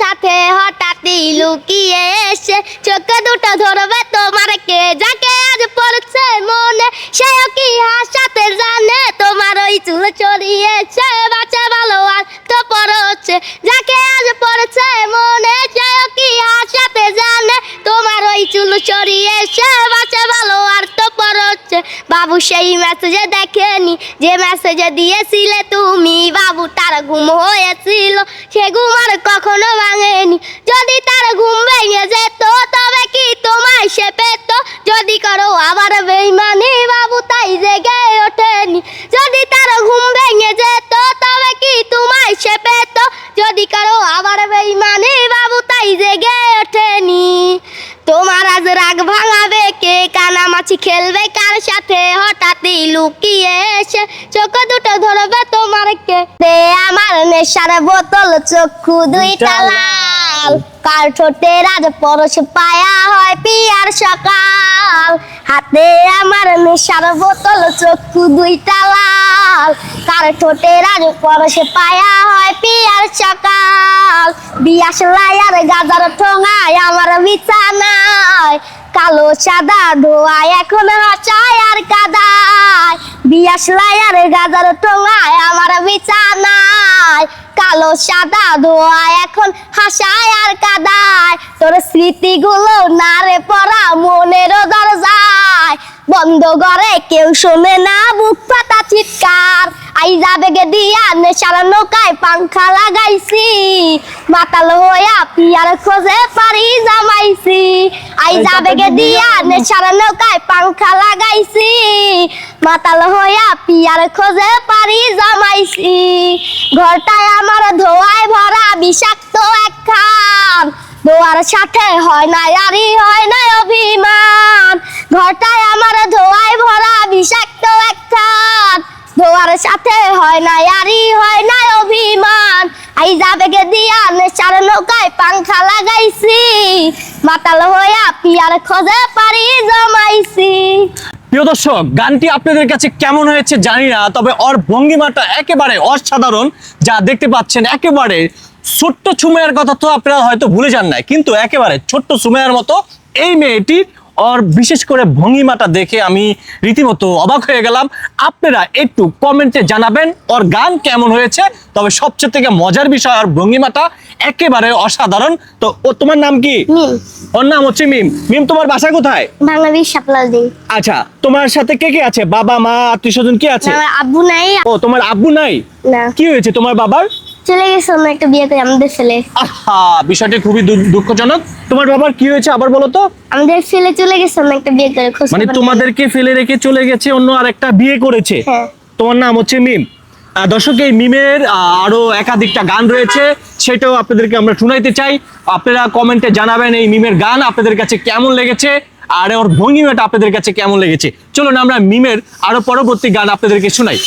সাথে হঠাৎই লুকিয়ে এসে চোখে দুটো ধরবে তোমার কে যাকে আজ পড়ছে মনে, সেও কি হাসাতে জানে? তোমার ওই চুল চড়িয়েছে বাবু সেই মেসেজে দেখেনি। যে মেসেজে দিয়েছিলে তুমি, বাবু তার ঘুম হয়েছিল। সে ঘুম আর কখনো ভাঙেনি। যদি তার ঘুম ভেঙে যেত, তবে কি তোমায় সে আজ রাগ ভাঙাবে কে কানামাছি খেলবে কার সাথে? হঠাৎই লুকিয়ে এসে চোখ দুটো ধরবে তোমার কে দে আমার নেশার বোতল চক্ষু দুইটা লাল। কার ঠোঁটে রাজ পরশ পায়া হয় পিয়ার সকাল। হাতে আমার নেশার বোতল চক্ষু দুইটা লাল। কার ঠোঁটে রাজ পরশ পায়া হয় পিয়ার সকাল। বিয়াস লায়ার গাজার ঠোঙায় আমার বিছানায়। কালো সাদা ধোয়ায় এখন হাসায় আর কাদায়। বিয়াস লায়ার গাজার ঠোঙায় আমার বিছানায়। কালো সাদা ধোয়ায় এখন হাসায় আর কাদায়। তোর স্মৃতিগুলো নারে পড়া বন্ধ করে কেউ শোনে না বুক ফাটা চিৎকার। আই যাবে গে দিয়া নেশার নৌকায় পাংখা লাগাইছি। মাতাল হইয়া পিয়ার খোঁজে পারি জামাইছি। আই যাবে গে দিয়া নেশার নৌকায় পাংখা লাগাইছি। মাতাল হইয়া পিয়ার খোঁজে পারি জামাইছি। ঘরটায় আমার ধোয়ায় ভরা বিষাক্ত একখান ধোয়ার সাথে হয় না আরি হয় না অভিমান। ঘরটায় আমার ধোয়ায় ভরা বিষাক্ত একখান ধোয়ার সাথে হয় না আরি হয় না অভিমান। আই যাবে দিয়া নেশার নৌকায় পাংখা লাগাইছি। মাতাল হইয়া পিয়ার খোঁজে পারি জমাইছি। প্রিয় দর্শক, গানটি আপনাদের কাছে কেমন হয়েছে জানি না, তবে ওর ভঙ্গিমাটা একেবারে অসাধারণ, যা দেখতে পাচ্ছেন একেবারে ছোট্ট সুমেয়ার কথা তো আপনারা হয়তো ভুলে যান না কিন্তু একেবারে ছোট্ট সুমেয়ার মতো এই মেয়েটির ওর বিশেষ করে ভঙ্গিমাটা দেখে আমি রীতিমতো অবাক হয়ে গেলাম। আপনারা একটু কমেন্টে জানাবেন ওর গান কেমন হয়েছে তবে সবচেয়ে থেকে মজার বিষয় ওর ভঙ্গিমাটা একেবারে অসাধারণ। তো ও তোমার নাম কি? ওর নাম হচ্ছে মিম। মিম তোমার বাসা কোথায়? বাংলাদেশ আচ্ছা তোমার সাথে কে কে আছে? বাবা মা আত্মীয় স্বজন কে আছে? আব্বু নাই। ও তোমার আব্বু নাই? না। কি হয়েছে? তোমার বাবার? চলে গেছে অন্য একটা বিয়ে করে আমাদের ছেলে। আহা বিষয়টি খুবই দুঃখজনক। তোমার বাবার কি হয়েছে আবার বলো তো? আমাদের ছেলে চলে গেছে অন্য একটা বিয়ে করে খোঁজ মানে তোমাদেরকে ফেলে রেখে চলে গেছে অন্য আরেকটা বিয়ে করেছে? হ্যাঁ। তোমার নাম হচ্ছে মিম। দর্শক এই মিমের আরও একাধিকটা গান রয়েছে সেটাও আপনাদেরকে আমরা শুনাইতে চাই। আপনারা কমেন্টে জানাবেন এই মিমের গান আপনাদের কাছে কেমন লেগেছে আর ওর ভঙ্গিমাটা আপনাদের কাছে কেমন লেগেছে। চলুন আমরা মিমের আরও পরবর্তী গান আপনাদেরকে শোনাই।